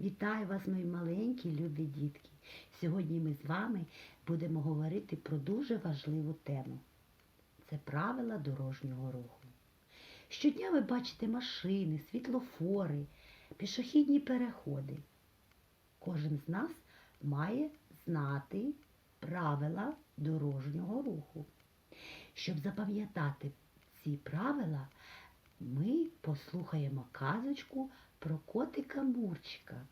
Вітаю вас, мої маленькі, любі дітки. Сьогодні ми з вами будемо говорити про дуже важливу тему. Це правила дорожнього руху. Щодня ви бачите машини, світлофори, пішохідні переходи. Кожен з нас має знати правила дорожнього руху. Щоб запам'ятати ці правила, ми послухаємо казочку про котика Мурчика,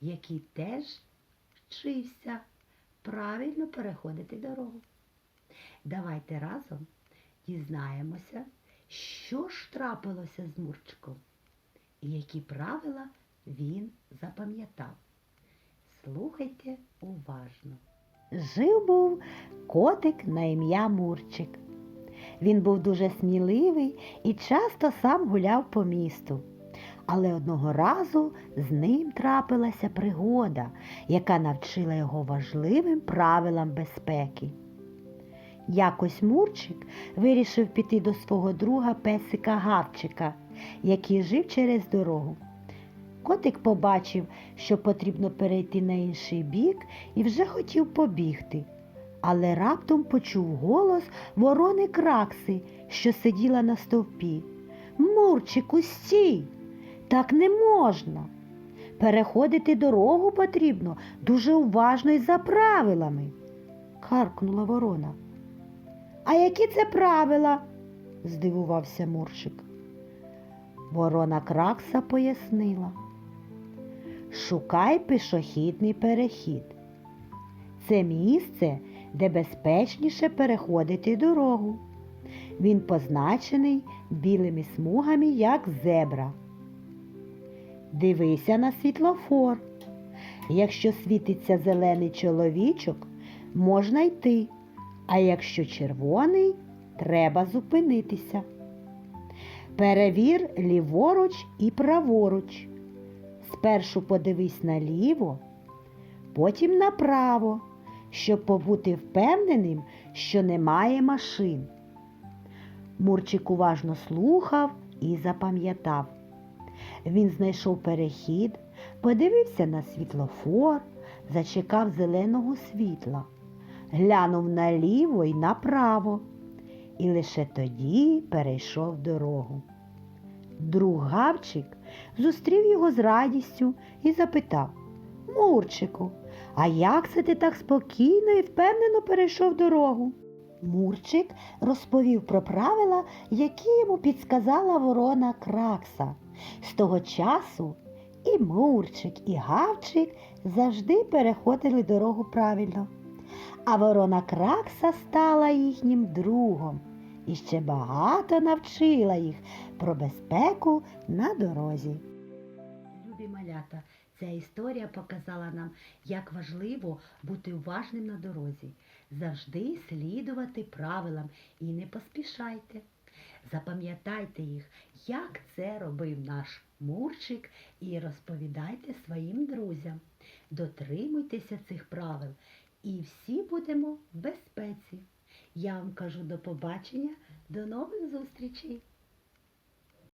який теж вчився правильно переходити дорогу. Давайте разом дізнаємося, що ж трапилося з Мурчиком і які правила він запам'ятав. Слухайте уважно. Жив був котик на ім'я Мурчик. Він був дуже сміливий і часто сам гуляв по місту. Але одного разу з ним трапилася пригода, яка навчила його важливим правилам безпеки. Якось Мурчик вирішив піти до свого друга песика Гавчика, який жив через дорогу. Котик побачив, що потрібно перейти на інший бік і вже хотів побігти але раптом почув голос ворони кракси, що сиділа на стовпі. Мурчику, стій! Так не можна. Переходити дорогу потрібно дуже уважно і за правилами, каркнула ворона. А які це правила? здивувався Мурчик. Ворона кракса пояснила. Шукай пішохідний перехід. Це місце, де безпечніше переходити дорогу. Він позначений білими смугами, як зебра. Дивися на світлофор. Якщо світиться зелений чоловічок, можна йти, а якщо червоний, треба зупинитися. Перевір ліворуч і праворуч. Спершу подивись наліво, потім направо щоб побути впевненим, що немає машин. Мурчик уважно слухав і запам'ятав. Він знайшов перехід, подивився на світлофор, зачекав зеленого світла, глянув наліво і направо, і лише тоді перейшов дорогу. Друг Гавчик зустрів його з радістю і запитав Мурчику, а як це ти так спокійно і впевнено перейшов дорогу? Мурчик розповів про правила, які йому підсказала ворона Кракса. З того часу і Мурчик, і Гавчик завжди переходили дорогу правильно. А ворона Кракса стала їхнім другом і ще багато навчила їх про безпеку на дорозі. Любі малята, Ця історія показала нам, як важливо бути уважним на дорозі, завжди слідувати правилам і не поспішайте. Запам'ятайте їх, як це робив наш Мурчик, і розповідайте своїм друзям. Дотримуйтеся цих правил, і всі будемо в безпеці. Я вам кажу до побачення, до нових зустрічей!